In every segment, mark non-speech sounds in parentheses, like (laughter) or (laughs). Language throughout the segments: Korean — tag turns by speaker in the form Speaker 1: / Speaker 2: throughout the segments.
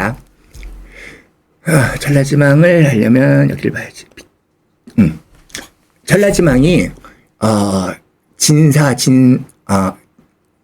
Speaker 1: 자, 아, 전라지망을 하려면 여기를 봐야지. 음. 전라지망이 어, 진사 진 아,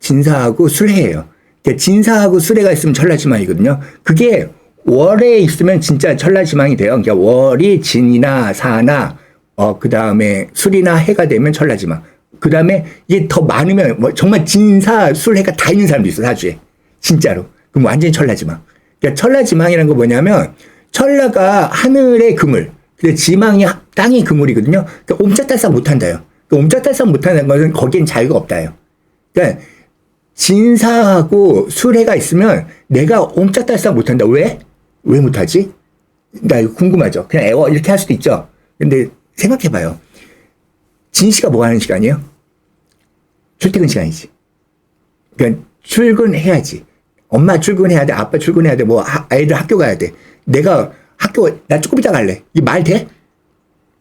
Speaker 1: 진사하고 술해예요. 그러니까 진사하고 술해가 있으면 전라지망이거든요. 그게 월에 있으면 진짜 전라지망이 돼요. 그러니까 월이 진이나 사나 어, 그 다음에 술이나 해가 되면 전라지망. 그 다음에 이게 더 많으면 뭐 정말 진사, 술, 해가 다 있는 사람도 있어, 사주에. 진짜로. 그럼 완전히 천라지망. 그러니까 천라지망이라는 거 뭐냐면 천라가 하늘의 그물, 근데 지망이 하- 땅의 그물이거든요. 그러니까 옴짝달싹 못한다요. 그러니까 옴짝달싹 못하는 것은 거기엔 자유가 없다요. 그러니까 진사하고 술해가 있으면 내가 옴짝달싹 못한다. 왜? 왜 못하지? 나 이거 궁금하죠. 그냥 애워 이렇게 할 수도 있죠. 근데 생각해봐요. 진시가 뭐 하는 시간이에요? 출퇴근 시간이지. 그러니까 출근해야지. 엄마 출근해야 돼. 아빠 출근해야 돼. 뭐 하- 아이들 학교 가야 돼. 내가 학교 나 조금 이따 갈래. 이 말 돼?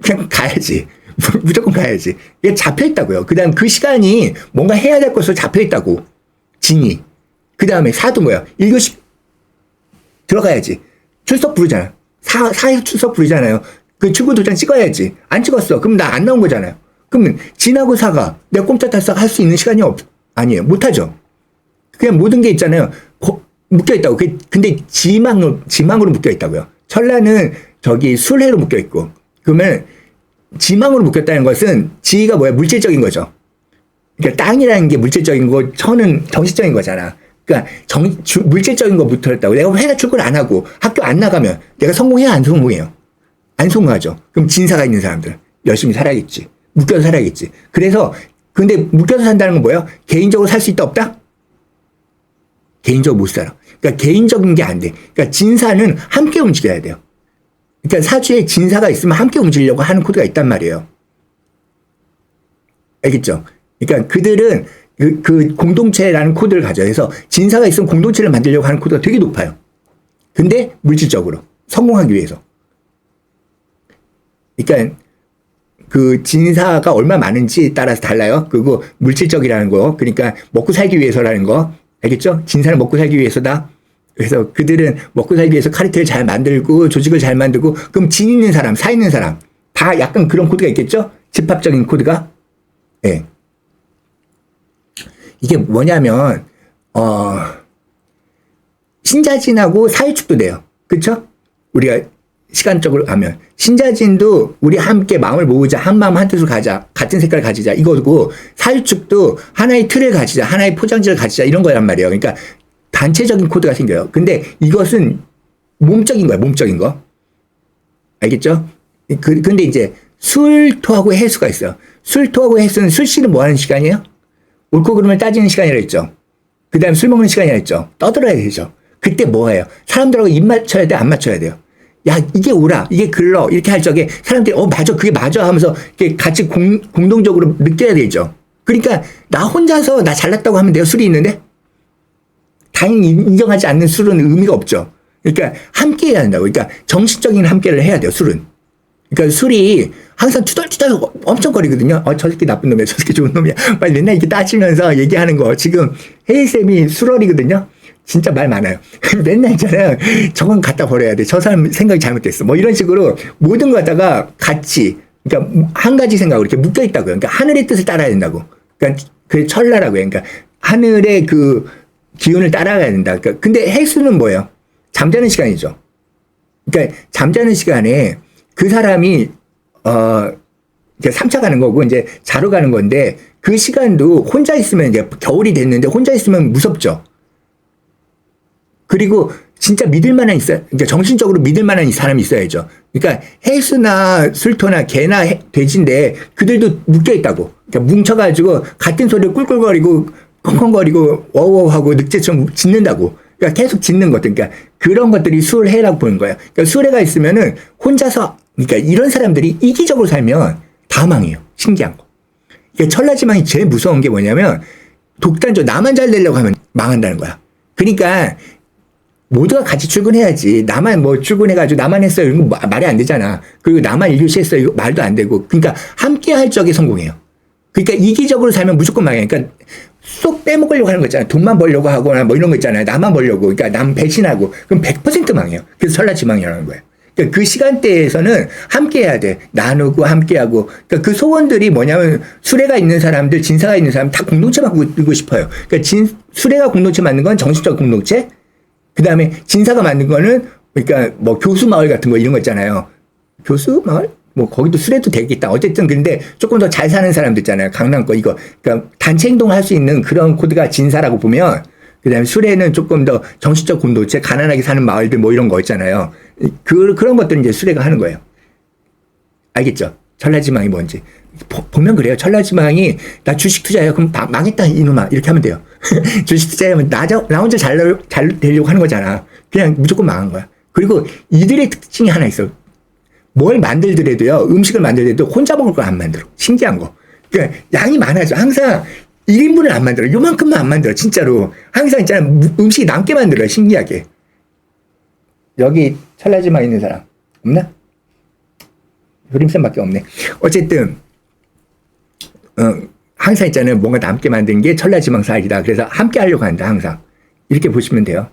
Speaker 1: 그냥 (laughs) 가야지. (laughs) 무조건 가야지. 이게 잡혀 있다고요. 그다음 그 시간이 뭔가 해야 될 것으로 잡혀 있다고. 진이. 그다음에 사도 뭐야? 1교시 들어가야지. 출석 부르잖아. 사, 사회 출석 부르잖아요. 그 출구 도장 찍어야지. 안 찍었어. 그럼 나 안 나온 거잖아요. 그러면 진하고 사가 내가 꼼짝달싹 할 수 있는 시간이 없, 아니에요. 못하죠. 그냥 모든 게 있잖아요. 고- 묶여 있다고. 그- 근데 지망으로, 지망으로 묶여 있다고요. 천라는 저기 술해로 묶여 있고. 그러면 지망으로 묶였다는 것은 지가 뭐야? 물질적인 거죠. 그러니까 땅이라는 게 물질적인 거, 천은 정신적인 거잖아. 그러니까 정, 주- 물질적인 거 붙어있다고. 내가 회사 출근 안 하고 학교 안 나가면 내가 성공해야 안 성공해요? 안 성공하죠. 그럼 진사가 있는 사람들 열심히 살아야겠지. 묶여서 살아야겠지. 그래서 근데 묶여서 산다는 건 뭐예요? 개인적으로 살 수 있다 없다? 개인적으로 못 살아. 그러니까 개인적인 게 안 돼. 그러니까 진사는 함께 움직여야 돼요. 그러니까 사주에 진사가 있으면 함께 움직이려고 하는 코드가 있단 말이에요. 알겠죠? 그러니까 그들은 그, 그 공동체라는 코드를 가져요. 그래서 진사가 있으면 공동체를 만들려고 하는 코드가 되게 높아요. 근데 물질적으로 성공하기 위해서. 그러니까 그 진사가 얼마 많은지 따라서 달라요. 그리고 물질적이라는 거, 그러니까 먹고 살기 위해서라는 거, 알겠죠? 진사는 먹고 살기 위해서다. 그래서 그들은 먹고 살기 위해서 카르텔을 잘 만들고 조직을 잘 만들고 그럼 진 있는 사람, 사 있는 사람 다 약간 그런 코드가 있겠죠? 집합적인 코드가. 예. 이게 뭐냐면 어 신자진하고 사유축도 돼요. 그쵸? 우리가 시간적으로 하면 신자진도 우리 함께 마음을 모으자 한 마음 한 뜻으로 가자 같은 색깔 가지자 이거고 사유축도 하나의 틀을 가지자 하나의 포장지를 가지자 이런 거란 말이에요. 그러니까 단체적인 코드가 생겨요. 근데 이것은 몸적인 거야 몸적인 거 알겠죠? 그, 근데 이제 술 토하고 해수가 있어요. 술 토하고 해수는 술씨는 뭐 하는 시간이에요? 옳고 그름을 따지는 시간이라 했죠. 그 다음에 술 먹는 시간이라 했죠. 떠들어야 되죠. 그때 뭐 해요? 사람들하고 입 맞춰야 돼? 안 맞춰야 돼요? 야, 이게 오라, 이게 글러, 이렇게 할 적에 사람들이, 어, 맞아, 그게 맞아 하면서 같이 공, 공동적으로 느껴야 되죠. 그러니까 나 혼자서 나 잘났다고 하면 돼요? 술이 있는데? 당연히 인정하지 않는 술은 의미가 없죠. 그러니까 함께 해야 한다고. 그러니까 정신적인 함께를 해야 돼요, 술은. 그러니까 술이 항상 투덜투덜 엄청 거리거든요. 어, 저 새끼 나쁜 놈이야. 저 새끼 좋은 놈이야. 막 맨날 이렇게 따지면서 얘기하는 거. 지금 혜이쌤이 술얼이거든요. 진짜 말 많아요. (laughs) 맨날 있잖아요. 저건 갖다 버려야 돼. 저 사람 생각이 잘못됐어. 뭐 이런 식으로 모든 거 갖다가 같이, 그러니까 한 가지 생각으로 이렇게 묶여 있다고요. 그러니까 하늘의 뜻을 따라야 된다고. 그러니까 그게 철라라고 해요. 그러니까 하늘의 그 기운을 따라가야 된다. 그러니까 근데 해수는 뭐예요? 잠자는 시간이죠. 그러니까 잠자는 시간에 그 사람이 어 이제 3차 가는 거고 이제 자러 가는 건데 그 시간도 혼자 있으면 이제 겨울이 됐는데 혼자 있으면 무섭죠. 그리고 진짜 믿을 만한 있어 그러니까 정신적으로 믿을 만한 사람이 있어야죠. 그러니까 해수나 술토나 개나 해- 돼지인데 그들도 묶여 있다고. 그러니까 뭉쳐가지고 같은 소리를 꿀꿀거리고 컹컹거리고 워워하고 늑대처럼 짖는다고. 그러니까 계속 짖는 것들. 그러니까 그런 것들이 술해라고 보는 거예요. 그러니까 술해가 있으면은 혼자서 그러니까 이런 사람들이 이기적으로 살면 다 망해요. 신기한 거. 그러니까 천라지망이 제일 무서운 게 뭐냐면 독단적 나만 잘 되려고 하면 망한다는 거야. 그러니까 모두가 같이 출근해야지. 나만 뭐 출근해가지고 나만 했어요. 이런 거 마- 말이 안 되잖아. 그리고 나만 일교시 했어요. 이거 말도 안 되고. 그러니까 함께 할 적에 성공해요. 그러니까 이기적으로 살면 무조건 망해. 그러니까 쏙 빼먹으려고 하는 거 있잖아요. 돈만 벌려고 하거나 뭐 이런 거 있잖아요. 나만 벌려고. 그러니까 남 배신하고. 그럼 100% 망해요. 그래서 설라지망이라는 거예요. 그러니까 그 시간대에서는 함께 해야 돼. 나누고 함께 하고. 그러니까 그 소원들이 뭐냐면 수레가 있는 사람들, 진사가 있는 사람 다 공동체 만들고 싶어요. 그러니까 진, 수레가 공동체 만든 건 정신적 공동체. 그 다음에 진사가 만든 거는 그러니까 뭐 교수 마을 같은 거 이런 거 있잖아요. 교수 마을? 뭐 거기도 수레도 되겠다. 어쨌든 근데 조금 더 잘 사는 사람들 있잖아요. 강남 거 이거. 그러니까 단체 행동을 할수 있는 그런 코드가 진사라고 보면 그다음에 수레는 조금 더 정신적 공동체, 가난하게 사는 마을들 뭐 이런 거 있잖아요. 그 그런 것들은 이제 수레가 하는 거예요. 알겠죠? 전라지망이 뭔지. 보, 보면 그래요. 전라지망이 나 주식 투자해요. 그럼 마- 망했다 이놈아 이렇게 하면 돼요. (laughs) 주식 투자하면 나, 저- 나 혼자 잘, 날- 잘 되려고 하는 거잖아. 그냥 무조건 망한 거야. 그리고 이들의 특징이 하나 있어. 뭘 만들더라도요, 음식을 만들더라도 혼자 먹을 걸 안 만들어. 신기한 거. 그러니까 양이 많아져. 항상 1인분을 안 만들어. 요만큼만 안 만들어. 진짜로. 항상 있잖아. 무- 음식이 남게 만들어요. 신기하게. 여기 철라지망 있는 사람 없나? 효림쌤밖에 없네. 어쨌든 어, 항상 있잖아요. 뭔가 남게 만든 게 철라지망 쌀이다. 그래서 함께 하려고 한다. 항상 이렇게 보시면 돼요.